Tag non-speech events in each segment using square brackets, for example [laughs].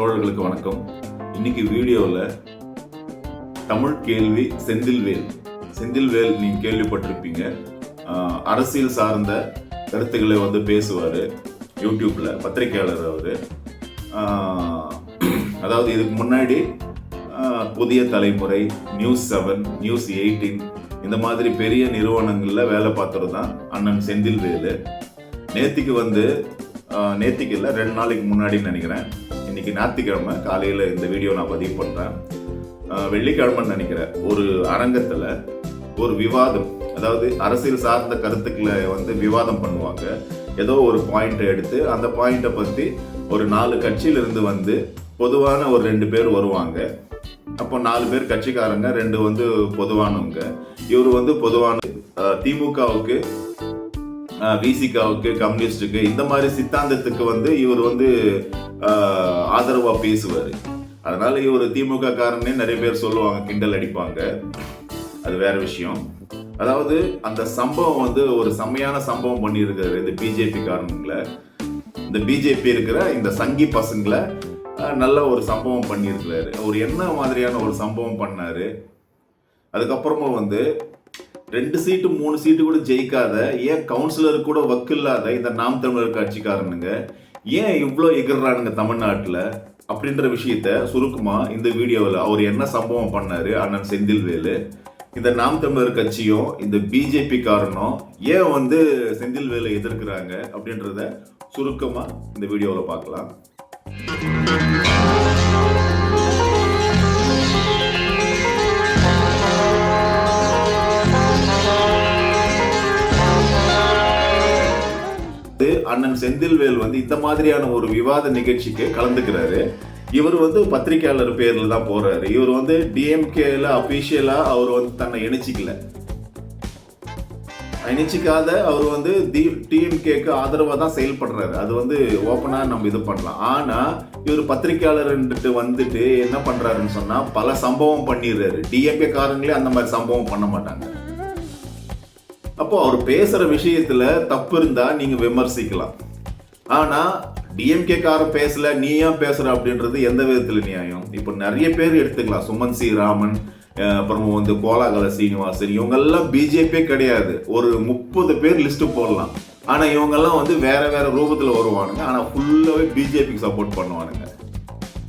தோழர்களுக்கு வணக்கம். இன்னைக்கு வீடியோவில் தமிழ் கேள்வி செந்தில்வேல். செந்தில்வேல் நீங்கள் கேள்விப்பட்டிருப்பீங்க. அரசியல் சார்ந்த கருத்துக்களை வந்து பேசுவார். யூடியூப்பில் பத்திரிகையாளர் அவர். அதாவது இதுக்கு முன்னாடி புதிய தலைமுறை நியூஸ் செவன் நியூஸ் எயிட்டீன் இந்த மாதிரி பெரிய நிறுவனங்களில் வேலை பார்த்தவர் தான் அண்ணன் செந்தில்வேலு. நேத்திக்கு வந்து நேத்திக்கு இல்லை ரெண்டு நாளைக்கு முன்னாடின்னு நினைக்கிறேன். இன்றைக்கி ஞாயிற்றுக்கிழமை காலையில் இந்த வீடியோ நான் பதிவு பண்ணுறேன் வெள்ளிக்கிழமைன்னு நினைக்கிறேன். ஒரு அரங்கத்தில் ஒரு விவாதம் அதாவது அரசியல் சார்ந்த கருத்துக்களை வந்து விவாதம் பண்ணுவாங்க. ஏதோ ஒரு பாயிண்ட்டை எடுத்து அந்த பாயிண்ட்டை பற்றி ஒரு நாலு கட்சியிலிருந்து வந்து பொதுவான ஒரு ரெண்டு பேர் வருவாங்க. அப்போ நாலு பேர் கட்சிக்காரங்க ரெண்டு வந்து பொதுவானவங்க. இவர் வந்து பொதுவான திமுகவுக்கு விசிகாவுக்கு கம்யூனிஸ்டுக்கு இந்த மாதிரி சித்தாந்தத்துக்கு வந்து இவர் வந்து ஆதரவாக பேசுவார். அதனால இவர் திமுக காரனே நிறைய பேர் சொல்லுவாங்க கிண்டல் அடிப்பாங்க. அது வேற விஷயம். அதாவது அந்த சம்பவம் வந்து ஒரு செம்மையான சம்பவம் பண்ணியிருக்காரு இந்த பிஜேபி காரணங்களை இந்த பிஜேபி இருக்கிற இந்த சங்கி பசங்களை நல்ல ஒரு சம்பவம் பண்ணியிருக்கிறாரு. அவர் என்ன மாதிரியான ஒரு சம்பவம் பண்ணார்? அதுக்கப்புறமா வந்து ரெண்டு சீட்டு மூணு சீட்டு கூட ஜெயிக்காத ஏன் கவுன்சிலர் கூட வக்கில்லாத இந்த நாம் தமிழர் கட்சிக்காரனுங்க ஏன் இவ்வளோ எகிர்றானுங்க தமிழ்நாட்டில் அப்படின்ற விஷயத்த சுருக்கமாக இந்த வீடியோவில் அவர் என்ன சம்பவம் பண்ணார் அண்ணன் செந்தில்வேலு இந்த நாம் தமிழர் கட்சியும் இந்த பிஜேபி காரணம் ஏன் வந்து செந்தில்வேலை எதிர்க்கிறாங்க அப்படின்றத சுருக்கமாக இந்த வீடியோவில் பார்க்கலாம். அண்ணன் செந்தில்வேல் வந்து இந்த மாதிரியான ஒரு விவாத நிகழ்ச்சிக்கு கலந்துக்கிறாரு. இவர் வந்து பத்திரிகையாளர் பேர்ல தான் போறாரு. இவர் வந்து டிஎம்கேல அபிஷியலா அவர் வந்து தன்னை இணைச்சிக்கல. இணைச்சிக்காத அவர் வந்து டிஎம்கேக்கு ஆதரவா தான் செயல்படுறாரு. அது வந்து ஓப்பனாக நம்ம இது பண்ணலாம். ஆனால் இவர் பத்திரிகையாளர்ன்ட்டு வந்துட்டு என்ன பண்றாருன்னு சொன்னால் பல சம்பவம் பண்ணிடுறாரு. டிஎம்கே காரங்களே அந்த மாதிரி சம்பவம் பண்ண மாட்டாங்க. அப்போ அவர் பேசுற விஷயத்துல தப்பு இருந்தா நீங்க விமர்சிக்கலாம். ஆனா டிஎம்கே காரன் பேசல நீ ஏன் பேசுற அப்படின்றது எந்த விதத்துல நியாயம்? இப்போ நிறைய பேர் எடுத்துக்கலாம். சுமன் சி. ராமன் அப்புறம் வந்து கோலாகல சீனிவாசன் இவங்கெல்லாம் பிஜேபியே கிடையாது. ஒரு முப்பது பேர் லிஸ்ட் போடலாம். ஆனா இவங்கெல்லாம் வந்து வேற வேற ரூபத்துல வருவானுங்க. ஆனா ஃபுல்லாவே பிஜேபிக்கு சப்போர்ட் பண்ணுவானுங்க.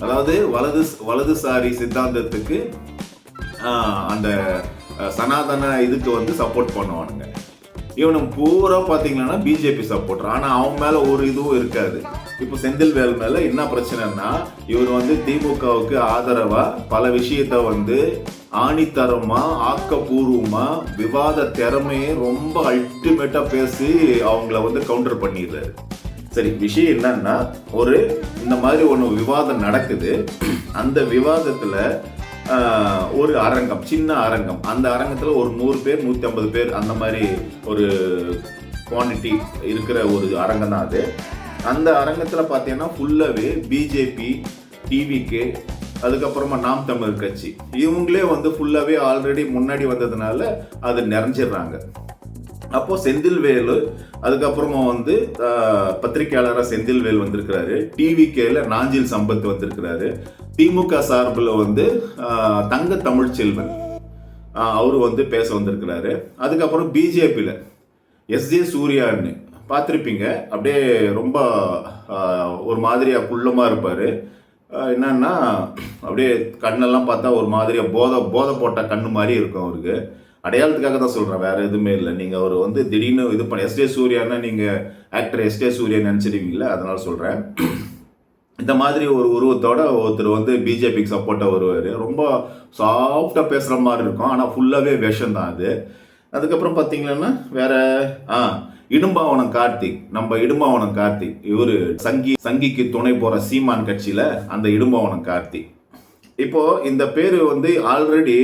அதாவது வலது வலதுசாரி சித்தாந்தத்துக்கு அந்த சனாதன இதுக்கு வந்து சப்போர்ட் பண்ணுவானுங்க. இவனும் பூரா பார்த்தீங்கன்னா பிஜேபி சப்போர்ட்டர் ஆனால் அவன் மேலே ஒரு இதுவும் இருக்காது. இப்போ செந்தில்வேல் மேலே என்ன பிரச்சனைனா இவர் வந்து திமுகவுக்கு ஆதரவா பல விஷயத்த வந்து ஆணித்தரமா ஆக்கப்பூர்வமாக விவாத திறமையை ரொம்ப அல்டிமேட்டா பேசி அவங்கள வந்து கவுண்டர் பண்ணிடுறாரு. சரி விஷயம் என்னன்னா ஒரு இந்த மாதிரி ஒன்று விவாதம் நடக்குது. அந்த விவாதத்துல ஒரு அரங்கம் சின்ன அரங்கம். அந்த அரங்கத்தில் ஒரு நூறு பேர் நூற்றி ஐம்பது பேர் அந்த மாதிரி ஒரு குவான்டிட்டி இருக்கிற ஒரு அரங்கம் தான் அது. அந்த அரங்கத்தில் பார்த்தீங்கன்னா ஃபுல்லாகவே பிஜேபி டிவிகே அதுக்கப்புறமா நாம் தமிழ் கட்சி. இவங்களே வந்து ஃபுல்லாகவே ஆல்ரெடி முன்னாடி வந்ததுனால அது நிறைஞ்சிடுறாங்க. அப்போது செந்தில்வேலு அதுக்கப்புறமா வந்து பத்திரிகையாளராக செந்தில்வேல் வந்திருக்கிறாரு. டிவிகேல நாஞ்சில் சம்பத் வந்திருக்கிறாரு. திமுக சார்பில் வந்து தங்க தமிழ்ச்செல்வன் செல்வன் அவரு வந்து பேச வந்திருக்கிறாரு. அதுக்கப்புறம் பிஜேபியில் எஸ்ஜே சூர்யான்னு பார்த்துருப்பீங்க. அப்படியே ரொம்ப ஒரு மாதிரியாக குள்ளமாக இருப்பார். என்னன்னா அப்படியே கண்ணெல்லாம் பார்த்தா ஒரு மாதிரியாக போதை போதை போட்ட கண்ணு மாதிரி இருக்கும் அவருக்கு. அடையாளத்துக்காக தான் சொல்கிறேன் வேற எதுவுமே இல்லை. நீங்கள் அவர் வந்து திடீர்னு இது பண்ண எஸ்டே சூர்யான்னு நீங்கள் ஆக்டர் எஸ்டே சூர்யா நினச்சிடுவீங்களா அதனால் சொல்கிறேன் இந்த மாதிரி ஒரு உருவத்தோட ஒருத்தர் வந்து பிஜேபிக்கு சப்போர்ட்டாக வருவார். ரொம்ப சாஃப்டாக பேசுகிற மாதிரி இருக்கும் ஆனால் ஃபுல்லாகவே விஷம் தான் அது. அதுக்கப்புறம் பார்த்தீங்கன்னா வேற ஆ இடும்பாவனம் கார்த்திக். நம்ம இடும்பாவனம் கார்த்திக். இவர் சங்கி சங்கிக்கு துணை போகிற சீமான் கட்சியில் அந்த இடும்பாவனம் கார்த்திக். இப்போது இந்த பேர் வந்து ஆல்ரெடி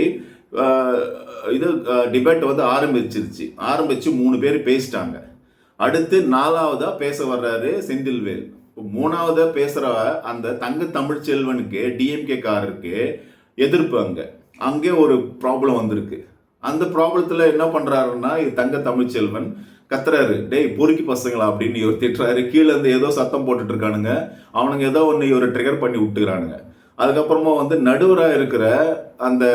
இது டிபேட் வந்து ஆரம்பிச்சிருச்சு. ஆரம்பித்து மூணு பேர் பேசிட்டாங்க. அடுத்து நாலாவதாக பேச வர்றாரு செந்தில்வேல். மூணாவதாக பேசுகிற அந்த தங்க தமிழ்ச்செல்வனுக்கு டிஎம்கே காரருக்கு எதிர்ப்பு அங்கே. அங்கே ஒரு ப்ராப்ளம் வந்திருக்கு. அந்த ப்ராப்ளத்தில் என்ன பண்ணுறாருன்னா இது தங்க தமிழ்ச்செல்வன் கத்துறாரு. டேய் பொறுக்கி பசங்களா? அப்படின்னு இவர் திட்டுறாரு. கீழே இருந்து ஏதோ சத்தம் போட்டுட்டு இருக்கானுங்க. அவனுங்க ஏதோ ஒன்று இவரை ட்ரிகர் பண்ணி விட்டுக்கிறானுங்க. அதுக்கப்புறமா வந்து நடுவராக இருக்கிற அந்த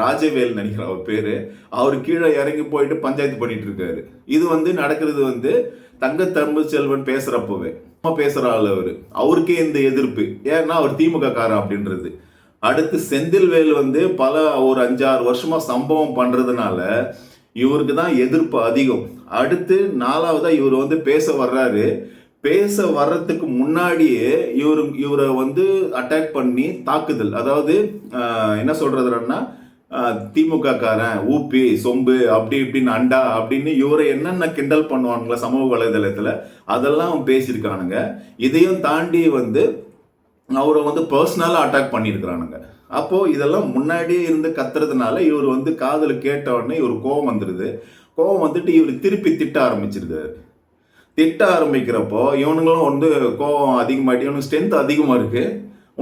ராஜவேல் நினைக்கிற அவர் பேர் அவர் கீழே இறங்கி போயிட்டு பஞ்சாயத்து பண்ணிட்டு இருக்காரு. இது வந்து நடக்கிறது வந்து தங்க தம்பு செல்வன் பேசுகிறப்பவே பேசுகிற ஆள் அவர். அவருக்கே இந்த எதிர்ப்பு. ஏன்னா அவர் திமுக காரன் அப்படின்றது. அடுத்து செந்தில்வேல் வந்து பல ஒரு அஞ்சாறு வருஷமாக சம்பவம் பண்ணுறதுனால இவருக்கு தான் எதிர்ப்பு அதிகம். அடுத்து நாலாவதாக இவர் வந்து பேச வர்றாரு. பேச வர்றதுக்கு முன்னாடியே இவர் இவரை வந்து அட்டாக் பண்ணி தாக்குதல். அதாவது என்ன சொல்றதுன்னா திமுக காரன் ஊப்பி சொம்பு அப்படி இப்படின்னு அண்டா அப்படின்னு இவரை என்னென்ன கிண்டல் பண்ணுவானுங்களா சமூக வலைதளத்தில் அதெல்லாம் பேசியிருக்கானுங்க. இதையும் தாண்டி வந்து அவரை வந்து பர்சனலாக அட்டாக் பண்ணியிருக்கிறானுங்க. அப்போது இதெல்லாம் முன்னாடியே இருந்து கத்துறதுனால இவர் வந்து காதில் கேட்ட உடனே இவர் கோவம் வந்துடுது கோவம் வந்துட்டு இவர் திருப்பி திட்ட ஆரம்பிச்சிருக்காரு. திட்ட ஆரம்பிக்கிறப்போ இவனுங்களும் வந்து கோவம் அதிகமாகிட்டு இவனுக்கு ஸ்ட்ரென்த் அதிகமாக இருக்குது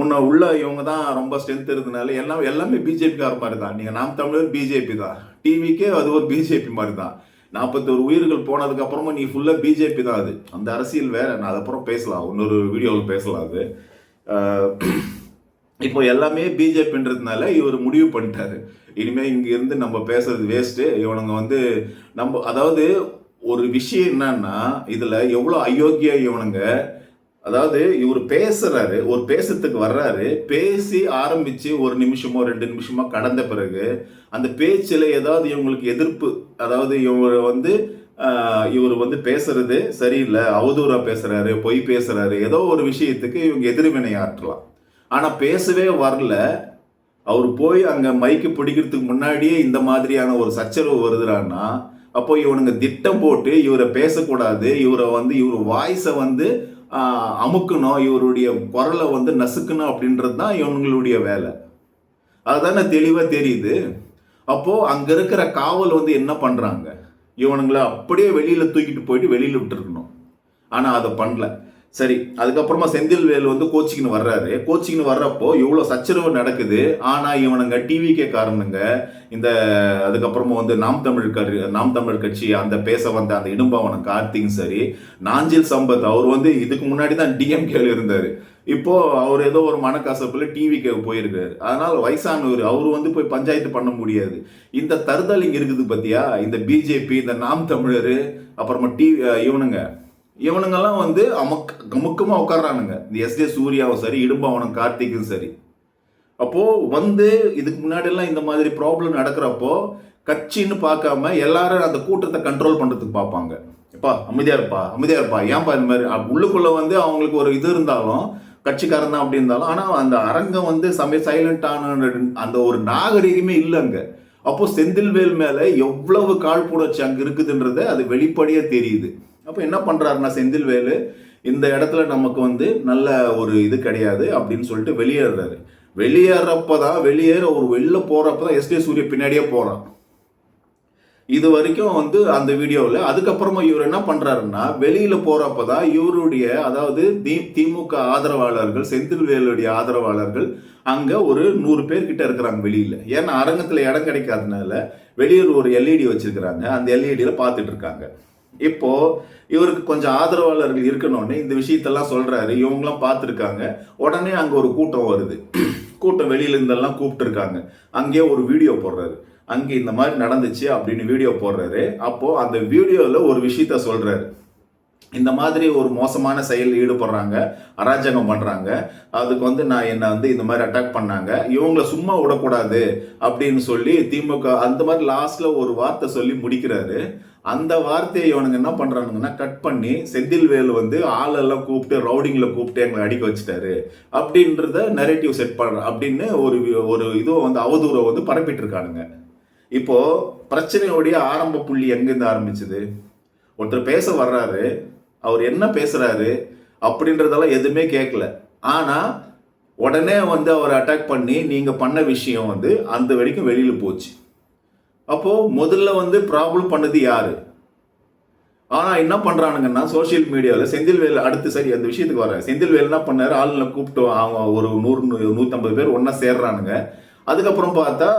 உன்னை உள்ள இவங்க தான் ரொம்ப ஸ்ட்ரென்த் இருந்தனால எல்லாம் எல்லாமே பிஜேபிக்கார மாதிரி தான். நீங்கள் நாம் தமிழர் பிஜேபி தான். டிவிக்கே அது ஒரு பிஜேபி மாதிரி தான். நாற்பத்தொரு உயிர்கள் போனதுக்கப்புறமா நீ ஃபுல்லாக பிஜேபி தான் அது. அந்த அரசியல் வேற. நான் அதுக்கப்புறம் பேசலாம். இன்னொரு வீடியோவில் பேசலாம் அது. இப்போ எல்லாமே பிஜேபின்றதுனால இவர் முடிவு பண்ணிட்டாரு. இனிமேல் இங்கேருந்து நம்ம பேசுறது வேஸ்ட்டு இவனுங்க வந்து நம்ம அதாவது ஒரு விஷயம் என்னன்னா இதுல எவ்வளோ அயோக்கிய இவனுங்க அதாவது இவர் பேசுறாரு ஒரு பேசுறதுக்கு வர்றாரு பேசி ஆரம்பிச்சு ஒரு நிமிஷமோ ரெண்டு நிமிஷமோ கடந்த பிறகு அந்த பேச்சில் ஏதாவது இவங்களுக்கு எதிர்ப்பு அதாவது இவங்க வந்து இவர் வந்து பேசுறது சரியில்லை அவதூறா பேசுறாரு பொய் பேசுறாரு ஏதோ ஒரு விஷயத்துக்கு இவங்க எதிர்வினை ஆற்றலாம். ஆனா பேசவே வரல. அவர் போய் அங்க மைக்கு பிடிக்கிறதுக்கு முன்னாடியே இந்த மாதிரியான ஒரு சச்சரவு வருதுறான்னா அப்போ இவனுங்க திட்டம் போட்டு இவரை பேசக்கூடாது இவரை வந்து இவர் வாய்ஸை வந்து அமுக்கணும் இவருடைய குரலை வந்து நசுக்கணும் அப்படின்றது தான் இவங்களுடைய வேலை. அதுதானே தெளிவாக தெரியுது. அப்போது அங்கே இருக்கிற காவல் வந்து என்ன பண்ணுறாங்க இவனுங்களை அப்படியே வெளியில் தூக்கிட்டு போயிட்டு வெளியில் விட்டுருக்கணும். ஆனால் அதை பண்ணல. சரி அதுக்கப்புறமா செந்தில்வேல் வந்து கோச்சிங்னு வர்றாரு. கோச்சிங்னு வர்றப்போ இவ்வளோ சச்சரவு நடக்குது. ஆனால் இவனுங்க டிவிக்கே காரணங்க இந்த அதுக்கப்புறமா வந்து நாம் தமிழ் கரு நாம் தமிழ் கட்சி அந்த பேச வந்த அந்த இடும்பாவனம் கார்த்தியும் சரி நாஞ்சில் சம்பத் அவர் வந்து இதுக்கு முன்னாடி தான் டிஎம்கேல இருந்தார். இப்போ அவர் ஏதோ ஒரு மனக்கசப்புல டிவிக்கு போயிருக்காரு. அதனால வயசானவர் அவர் வந்து போய் பஞ்சாயத்து பண்ண முடியாது. இந்த தருதல் இங்கே இருக்குது பத்தியா? இந்த பிஜேபி இந்த நாம் தமிழர் அப்புறமா டிவி இவனுங்க இவனுங்கெல்லாம் வந்து அமக் கமுக்கமாக உட்கார்றானுங்க. இந்த எஸ் ஜே சூர்யாவும் சரி இடும்பாவனம் கார்த்திக்கும் சரி. அப்போ வந்து இதுக்கு முன்னாடியெல்லாம் இந்த மாதிரி ப்ராப்ளம் நடக்கிறப்போ கட்சின்னு பார்க்காம எல்லாரும் அந்த கூட்டத்தை கண்ட்ரோல் பண்ணுறதுக்கு பார்ப்பாங்க. எப்பா அமைதியாக இருப்பா அமைதியாக இருப்பா ஏன்பா இந்த மாதிரி? உள்ளுக்குள்ளே வந்து அவங்களுக்கு ஒரு இது இருந்தாலும் கட்சிக்காரன் தான் அப்படி இருந்தாலும் ஆனால் அந்த அரங்கம் வந்து சமய சைலண்டான அந்த ஒரு நாகரிகமே இல்லைங்க அப்போது செந்தில்வேல் மேலே எவ்வளவு காழ்ப்புணர்ச்சி அங்கே இருக்குதுன்றதை அது வெளிப்படையாக தெரியுது. அப்போ என்ன பண்றாருன்னா செந்தில்வேலு இந்த இடத்துல நமக்கு வந்து நல்ல ஒரு இது கிடையாது அப்படின்னு சொல்லிட்டு வெளியேறாரு வெளியேறப்பதான் வெளியேற ஒரு வெளில போறப்பதான் எஸ்டே சூரிய பின்னாடியே போகிறான் இது வரைக்கும் வந்து அந்த வீடியோவில் அதுக்கப்புறமா இவர் என்ன பண்ணுறாருன்னா வெளியில் போகிறப்ப தான் இவருடைய அதாவது தி திமுக ஆதரவாளர்கள் செந்தில்வேலுடைய ஆதரவாளர்கள் அங்கே ஒரு நூறு பேர்கிட்ட இருக்கிறாங்க வெளியில். ஏன்னா அரங்கத்தில் இடம் கிடைக்காதனால வெளியூர் ஒரு எல்இடி வச்சுருக்கிறாங்க. அந்த எல்இடியில் பார்த்துட்டு இருக்காங்க. இப்போ இவருக்கு கொஞ்சம் ஆதரவாளர்கள் இருக்கணும்னு இந்த விஷயத்தெல்லாம் சொல்றாரு. இவங்களாம் பார்த்துருக்காங்க. உடனே அங்கே ஒரு கூட்டம் வருது. [clears throat] கூட்டம் வெளியில இருந்தெல்லாம் கூப்பிட்டுருக்காங்க. அங்கேயே ஒரு வீடியோ போடுறாரு. அங்கே இந்த மாதிரி நடந்துச்சு அப்படின்னு வீடியோ போடுறாரு. அப்போ அந்த வீடியோவில் ஒரு விஷயத்த சொல்றாரு. இந்த மாதிரி ஒரு மோசமான செயல் ஈடுபடுறாங்க அராஜகம் பண்ணுறாங்க அதுக்கு வந்து நான் என்னை வந்து இந்த மாதிரி அட்டாக் பண்ணாங்க. இவங்களை சும்மா விடக்கூடாது அப்படின்னு சொல்லி திமுக அந்த மாதிரி லாஸ்ட்ல ஒரு வார்த்தை சொல்லி முடிக்கிறாரு. அந்த வார்த்தையை இவனுங்க என்ன பண்ணுறானுங்கன்னா கட் பண்ணி செந்தில்வேல் வந்து ஆளெல்லாம் கூப்பிட்டு ரவுடிங்கில் கூப்பிட்டு எங்களை அடிக்க வச்சுட்டாரு. அப்படின்றத நெரேட்டிவ் செட் பண்ணுற அப்படின்னு ஒரு ஒரு இதுவும் வந்து அவதூறை வந்து பரப்பிட்டு இருக்கானுங்க இப்போது பிரச்சனையோடைய ஆரம்ப புள்ளி எங்கேருந்து ஆரம்பிச்சது? ஒருத்தர் பேச வர்றாரு. அவர் என்ன பேசுறாரு அப்படின்றதெல்லாம் எதுவுமே கேட்கல. ஆனா உடனே வந்து அவர் அட்டாக் பண்ணி நீங்க பண்ண விஷயம் வந்து அந்த வரைக்கும் வெளியில போச்சு. அப்போ முதல்ல வந்து ப்ராப்ளம் பண்ணது யாரு? ஆனா என்ன பண்றானுங்கன்னா சோஷியல் மீடியாவில் செந்தில்வேல் அடுத்து சரி அந்த விஷயத்துக்கு வரேன் செந்தில்வேல் என்ன பண்ணாரு ஆளுங்களை கூப்பிட்டு அவங்க ஒரு நூறு நூற்றம்பது நூத்தம்பது பேர் ஒன்றா சேர்றானுங்க. அதுக்கப்புறம் பார்த்தா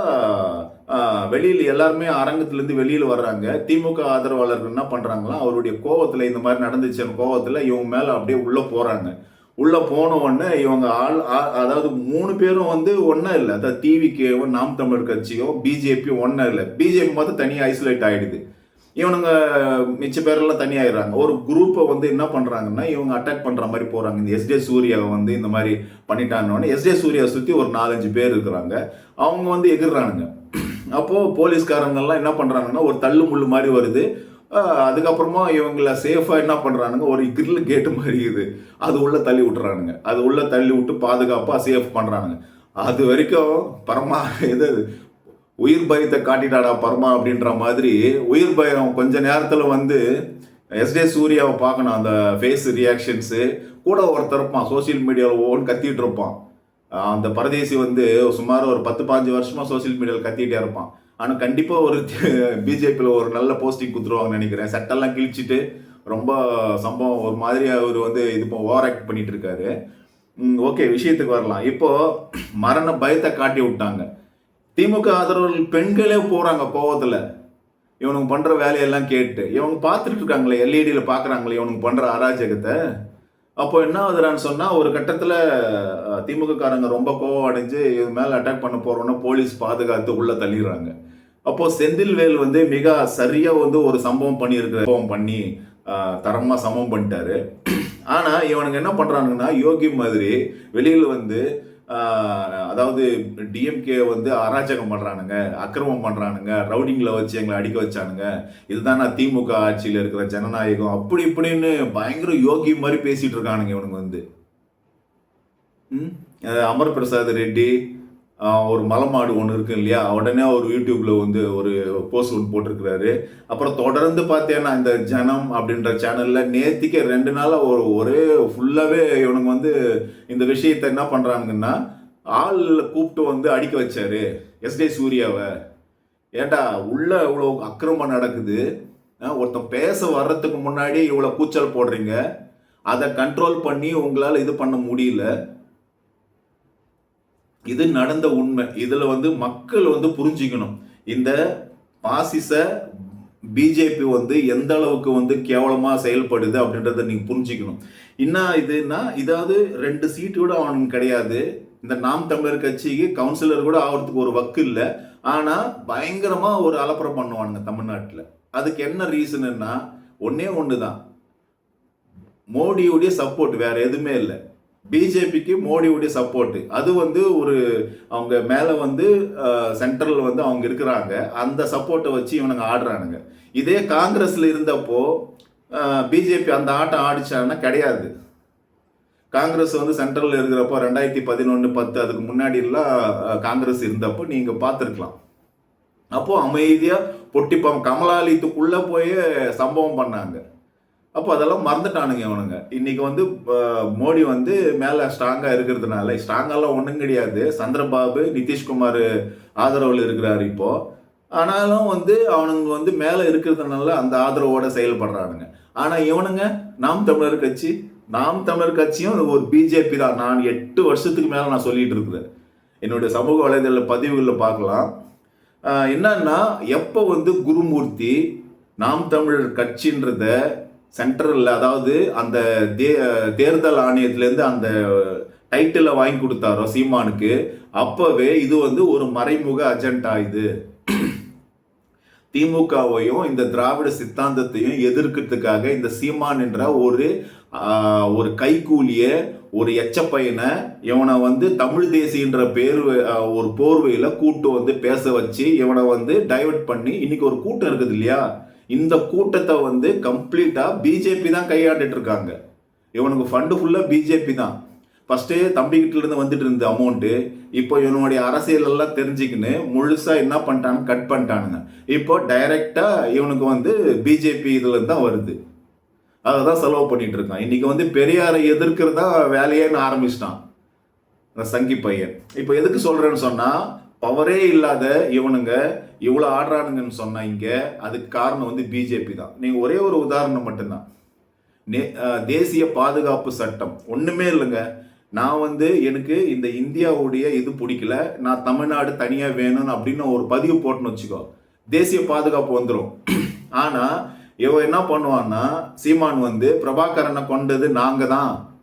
வெளியில் எல்லாருமே அரங்கத்துலேருந்து வெளியில் வர்றாங்க. திமுக ஆதரவாளர்கள் என்ன பண்ணுறாங்களா அவருடைய கோவத்தில் இந்த மாதிரி நடந்துச்சு கோவத்தில் இவங்க மேலே அப்படியே உள்ளே போகிறாங்க உள்ளே போனவுடனே இவங்க ஆள் ஆ- அதாவது மூணு பேரும் வந்து ஒன்றும் இல்லை. அதாவது டிவிகேவோ நாம் தமிழ் கட்சியோ பிஜேபி ஒன்றும் இல்லை. பிஜேபி மட்டும் தனியாக ஐசோலேட் ஆகிடுது இவனுங்க மிச்ச பேரெல்லாம் தனியாயிடுறாங்க. ஒரு குரூப்பை வந்து என்ன பண்ணுறாங்கன்னா இவங்க அட்டாக் பண்ணுற மாதிரி போகிறாங்க இந்த எஸ்ஜே சூர்யாவை வந்து இந்த மாதிரி பண்ணிட்டாங்கன்னு எஸ்ஜே சூர்யாவை சுற்றி ஒரு நாலஞ்சு பேர் இருக்கிறாங்க. அவங்க வந்து எகிர்றானுங்க. அப்போது போலீஸ்காரங்கெல்லாம் என்ன பண்ணுறாங்கன்னா ஒரு தள்ளு முள்ளு மாதிரி வருது. அதுக்கப்புறமா இவங்கள சேஃபாக என்ன பண்ணுறானுங்க ஒரு கிரில் கேட்டு மாதிரி இது. அது உள்ளே தள்ளி விட்டுறானுங்க. அது உள்ளே தள்ளி விட்டு பாதுகாப்பாக சேஃப் பண்ணுறானுங்க அது வரைக்கும் பரமா இது உயிர் பயத்தை காட்டிட்டாடா பரமா அப்படின்ற மாதிரி உயிர் பயம் கொஞ்ச நேரத்தில் வந்து எஸ்டே சூர்யாவை பார்க்கணும் அந்த ஃபேஸ் ரியாக்ஷன்ஸு கூட ஒருத்தர் இருப்பான் சோஷியல் மீடியாவில் ஒவ்வொன்று கத்திட்டு இருப்பான். அந்த பரதேசி வந்து சுமார் ஒரு பத்து பாஞ்சு வருஷமாக சோஷியல் மீடியாவில் கத்திட்டே இருப்பான். ஆனால் கண்டிப்பாக ஒரு [laughs] பிஜேபியில் ஒரு நல்ல போஸ்டிங் கொடுத்துருவாங்கன்னு நினைக்கிறேன். சட்டெல்லாம் கிழிச்சிட்டு ரொம்ப சம்பவம் ஒரு மாதிரி அவர் வந்து இது இப்போ ஓவர் ஆக்ட் பண்ணிட்டு இருக்காரு. ஓகே விஷயத்துக்கு வரலாம். இப்போ மரண பயத்தை காட்டி விட்டாங்க. திமுக ஆதரவர்கள் பெண்களே போகிறாங்க கோவத்தில். இவனுக்கு பண்ணுற வேலையெல்லாம் கேட்டு. இவங்க பார்த்துட்டு இருக்காங்களே எல்இடியில் பார்க்குறாங்களே இவனுக்கு பண்ணுற அராஜகத்தை. அப்போ என்ன ஆகுதுறான்னு சொன்னால் ஒரு கட்டத்தில் திமுக காரங்க ரொம்ப கோவம் அடைஞ்சு இது மேலே அட்டாக் பண்ண போகிறோன்னா போலீஸ் பாதுகாத்து உள்ளே தள்ளிடுறாங்க. அப்போது செந்தில்வேல் வந்து மிக சரியாக வந்து ஒரு சம்பவம் பண்ணியிருக்கிற சம்பவம் பண்ணி தரமாக சம்பவம் பண்ணிட்டாரு. ஆனால் இவனுங்க என்ன பண்ணுறானுங்கன்னா யோகி மாதிரி வெளியில் வந்து அதாவது டிஎம்கே வந்து அராஜகம் பண்ணுறானுங்க அக்கிரமம் பண்ணுறானுங்க ரவுடிங்கில் வச்சு எங்களை அடிக்க வச்சானுங்க. இதுதான் நான் திமுக ஆட்சியில் இருக்கிற ஜனநாயகம். அப்படி இப்படின்னு பயங்கர யோகி மாதிரி பேசிகிட்டு இருக்கானுங்க இவனுங்க வந்து. ம்? அமர் பிரசாத் ரெட்டி ஒரு மலமாடு ஒன்று இருக்கு இல்லையா? உடனே அவர் யூடியூப்ல வந்து ஒரு போஸ்ட் ஒன்று போட்டிருக்கிறாரு. அப்புறம் தொடர்ந்து பார்த்தேன்னா இந்த ஜனம் அப்படின்ற சேனல்ல நேத்திக்கே ரெண்டு நாளாக ஒரு ஒரே ஃபுல்லாகவே இவனுங்க வந்து இந்த விஷயத்தை என்ன பண்ணுறாங்கன்னா ஆள் கூப்பிட்டு வந்து அடிக்க வச்சாரு. எஸ்டே சூர்யாவை. ஏன்டா உள்ள இவ்வளோ அக்கிரமம் நடக்குது? ஒருத்தன் பேச வர்றதுக்கு முன்னாடி இவ்வளோ கூச்சல் போடுறீங்க. அதை கண்ட்ரோல் பண்ணி உங்களால் இது பண்ண முடியல. இது நடந்த உண்மை. இதில் வந்து மக்கள் வந்து புரிஞ்சுக்கணும். இந்த பாசிச பிஜேபி வந்து எந்த அளவுக்கு வந்து கேவலமாக செயல்படுது அப்படின்றத நீங்கள் புரிஞ்சுக்கணும். என்ன இதுன்னா இதாவது ரெண்டு சீட்டு கூட அவனுக்கு கிடையாது. இந்த நாம் தமிழர் கட்சிக்கு கவுன்சிலர் கூட ஆகிறதுக்கு ஒரு வக்கு இல்லை. ஆனால் பயங்கரமாக ஒரு அலப்பறம் பண்ணுவானுங்க தமிழ்நாட்டில். அதுக்கு என்ன ரீசனுன்னா ஒன்றே ஒன்று தான் மோடியுடைய சப்போர்ட் வேற எதுவுமே இல்லை. பிஜேபிக்கு மோடியுடைய சப்போர்ட்டு அது வந்து ஒரு அவங்க மேலே வந்து சென்ட்ரல் வந்து அவங்க இருக்கிறாங்க. அந்த சப்போர்ட்டை வச்சு இவனுங்க ஆடுறானுங்க. இதே காங்கிரஸில் இருந்தப்போ பிஜேபி அந்த ஆட்டம் ஆடிச்சான்னா கிடையாது. காங்கிரஸ் வந்து சென்ட்ரலில் இருக்கிறப்போ ரெண்டாயிரத்தி பதினொன்று பத்து அதுக்கு முன்னாடிலாம் காங்கிரஸ் இருந்தப்போ நீங்கள் பார்த்துருக்கலாம். அப்போது அமைதியாக பொட்டிப்பாங்க. கமலாலயத்துக்குள்ளே போய் சம்பவம் பண்ணாங்க. அப்போ அதெல்லாம் மறந்துட்டானுங்க இவனுங்க. இன்னைக்கு வந்து மோடி வந்து மேலே ஸ்ட்ராங்காக இருக்கிறதுனால ஸ்ட்ராங்கெல்லாம் ஒன்றும் கிடையாது. சந்திரபாபு நிதிஷ்குமார் ஆதரவில் இருக்கிறார் இப்போது ஆனாலும் வந்து அவனுங்க வந்து மேலே இருக்கிறதுனால அந்த ஆதரவோட செயல்படுறானுங்க. ஆனால் இவனுங்க நாம் தமிழர் கட்சி நாம் தமிழர் கட்சியும் ஒரு பிஜேபி தான். நான் எட்டு வருஷத்துக்கு மேலே நான் சொல்லிட்டு இருக்கிறேன். என்னுடைய சமூக வலைதள பதிவுகளில் பார்க்கலாம். என்னன்னா எப்போ வந்து குருமூர்த்தி நாம் தமிழர் கட்சின்றத சென்ட்ரல்ல அதாவது அந்த தே தேர்தல் ஆணையத்திலேருந்து அந்த டைட்டிலை வாங்கி கொடுத்தாரோ சீமானுக்கு அப்போவே இது வந்து ஒரு மறைமுக அஜெண்டா இது. திமுகவையும் இந்த திராவிட சித்தாந்தத்தையும் எதிர்க்கிறதுக்காக இந்த சீமான் என்ற ஒரு ஒரு கைகூலிய ஒரு எச்ச பையனை இவனை வந்து தமிழ் தேசியன்ற பேர் ஒரு போர்வையில் கூட்டு வந்து பேச வச்சு இவனை வந்து டைவர்ட் பண்ணி இன்னைக்கு ஒரு கூட்டம் இருக்குது இல்லையா? இந்த கூட்டத்தை வந்து கம்ப்ளீட்டாக பிஜேபி தான் கையாண்டுட்டு இருக்காங்க. இவனுக்கு ஃபண்டு ஃபுல்லாக பிஜேபி தான். ஃபஸ்ட்டே தம்பிக்கிட்ட இருந்து வந்துட்டு இருந்த அமௌண்ட்டு இப்போ இவனுடைய அரசியல் எல்லாம் தெரிஞ்சுக்கின்னு முழுசாக என்ன பண்ணிட்டானு கட் பண்ணிட்டானுங்க. இப்போ டைரெக்டாக இவனுக்கு வந்து பிஜேபி இதில் இருந்து தான் வருது. அதை தான் செலவு பண்ணிட்டு இருக்கான். இன்னைக்கு வந்து பெரியாரை எதிர்க்கிறதா வேலையேன்னு ஆரம்பிச்சிட்டான். சங்கி பையன். இப்போ எதுக்கு சொல்கிறேன்னு சொன்னால் பவரே இல்லாத இவனுங்க இவ்வளோ ஆடுறானுங்கன்னு சொன்னாங்க அதுக்கு காரணம் வந்து பிஜேபி தான். நீங்கள் ஒரே ஒரு உதாரணம் மட்டும்தான். நே- தேசிய பாதுகாப்பு சட்டம் ஒன்றுமே இல்லைங்க. நான் வந்து எனக்கு இந்த இந்தியாவுடைய இது பிடிக்கல. நான் தமிழ்நாடு தனியாக வேணும்னு அப்படின்னு ஒரு பதிவு போட்டுன்னு வச்சுக்கோ. தேசிய பாதுகாப்பு வந்துடும் [clears throat] ஆனால் இவன் என்ன பண்ணுவான்னா சீமான் வந்து பிரபாகரனை கொண்டது நாங்கள் தான்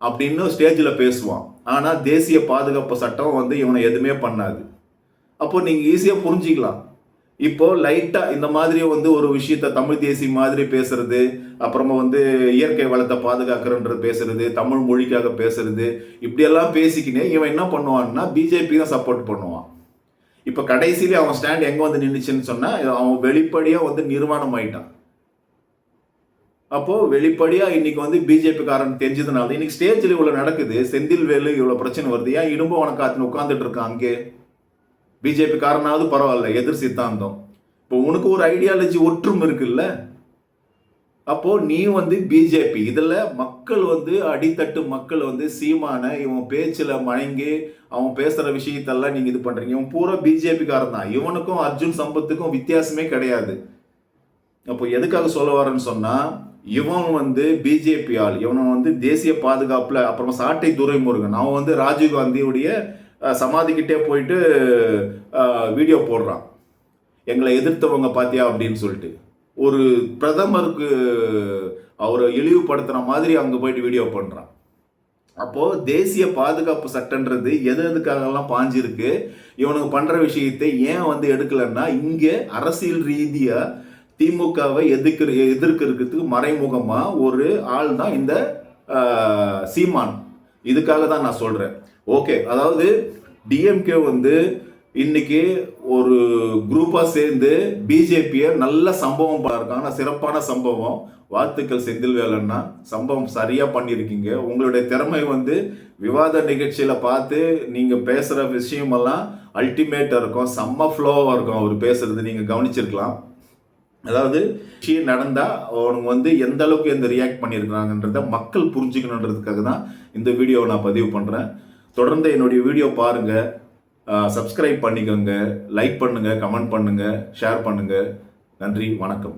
அப்படின்னு ஸ்டேஜில் பேசுவான். ஆனால் தேசிய பாதுகாப்பு சட்டம் வந்து இவனை எதுவுமே பண்ணாது. அப்போ நீங்கள் ஈஸியாக புரிஞ்சிக்கலாம். இப்போ லைட்டாக இந்த மாதிரி வந்து ஒரு விஷயத்த தமிழ் தேசிய மாதிரி பேசுறது அப்புறமா வந்து இயற்கை வளத்தை பாதுகாக்கிறன்றது பேசுறது தமிழ் மொழிக்காக பேசுறது இப்படியெல்லாம் பேசிக்கினே இவன் என்ன பண்ணுவான்னா பிஜேபி தான் சப்போர்ட் பண்ணுவான். இப்போ கடைசியிலே அவன் ஸ்டாண்ட் எங்கே வந்து நின்றுச்சுன்னு சொன்னால் அவன் வெளிப்படையாக வந்து நிர்வாணம் ஆயிட்டான். அப்போது வெளிப்படையாக இன்னைக்கு வந்து பிஜேபிக்காரன் தெரிஞ்சதுனால இன்னைக்கு ஸ்டேஜில் இவ்வளோ நடக்குது செந்தில் வேலு இவ்வளோ பிரச்சனை வருது ஏன் இடும்பு உனக்கு உட்காந்துட்டு இருக்கான் அங்கே? பிஜேபி காரனாவது பரவாயில்ல எதிர் சித்தாந்தம். இப்போ உனக்கு ஒரு ஐடியாலஜி ஒற்றும் இருக்குல்ல? அப்போ நீ வந்து பிஜேபி. இதில் மக்கள் வந்து அடித்தட்டு மக்கள் வந்து சீமான இவன் பேச்சில் மயங்கி அவன் பேசுகிற விஷயத்தெல்லாம் நீங்கள் இது பண்ணுறீங்க இவன் பூரா பிஜேபிக்காரன் தான் இவனுக்கும் அர்ஜுன் சம்பத்துக்கும் வித்தியாசமே கிடையாது. அப்போ எதுக்காக சொல்ல வரேன்னு சொன்னால் இவன் வந்து பிஜேபி ஆள் இவனை வந்து தேசிய பாதுகாப்பில் அப்புறமா சாட்டை துரைமுருகன் அவன் வந்து ராஜீவ் காந்தியுடைய சமாதிக்கிட்டே போயிட்டு வீடியோ போடுறான். எங்களை எதிர்த்தவங்க பார்த்தியா அப்படின்னு சொல்லிட்டு. ஒரு பிரதமருக்கு அவரை இழிவுபடுத்துகிற மாதிரி அங்கே போயிட்டு வீடியோ பண்ணுறான் அப்போது தேசிய பாதுகாப்பு சட்டன்றது எது எதுக்காகலாம் பாஞ்சிருக்கு? இவனுக்கு பண்ணுற விஷயத்தை ஏன் வந்து எடுக்கலன்னா இங்கே அரசியல் ரீதியாக திமுகவை எதிர்க்கிற எதிர்க்கிறதுக்கு மறைமுகமாக ஒரு ஆள் தான் இந்த சீமான். இதுக்காக தான் நான் சொல்கிறேன் ஓகே அதாவது டிஎம்கே வந்து இன்னைக்கு ஒரு குரூப்பாக சேர்ந்து பிஜேபியை நல்ல சம்பவம் இருக்காங்க சிறப்பான சம்பவம். வாழ்த்துக்கள் செந்தில் வேலன்னா சம்பவம் சரியாக பண்ணியிருக்கீங்க உங்களுடைய திறமை வந்து விவாத நிகழ்ச்சியில் பார்த்து நீங்கள் பேசுகிற விஷயமெல்லாம் அல்டிமேட்டாக இருக்கும். செம்ம ஃப்ளோவாக இருக்கும் அவர் பேசுறது. நீங்கள் கவனிச்சிருக்கலாம். அதாவது விஷயம் நடந்தால் அவனுங்க வந்து எந்த அளவுக்கு எந்த ரியாக்ட் பண்ணியிருக்கிறாங்கன்றத மக்கள் புரிஞ்சுக்கணுன்றதுக்காக தான் இந்த வீடியோவை நான் பதிவு பண்ணுறேன் தொடர்ந்து என்னுடைய வீடியோ பாருங்கள் சப்ஸ்கிரைப் பண்ணிக்கோங்க. லைக் பண்ணுங்கள் கமெண்ட் பண்ணுங்கள் ஷேர் பண்ணுங்கள் நன்றி வணக்கம்.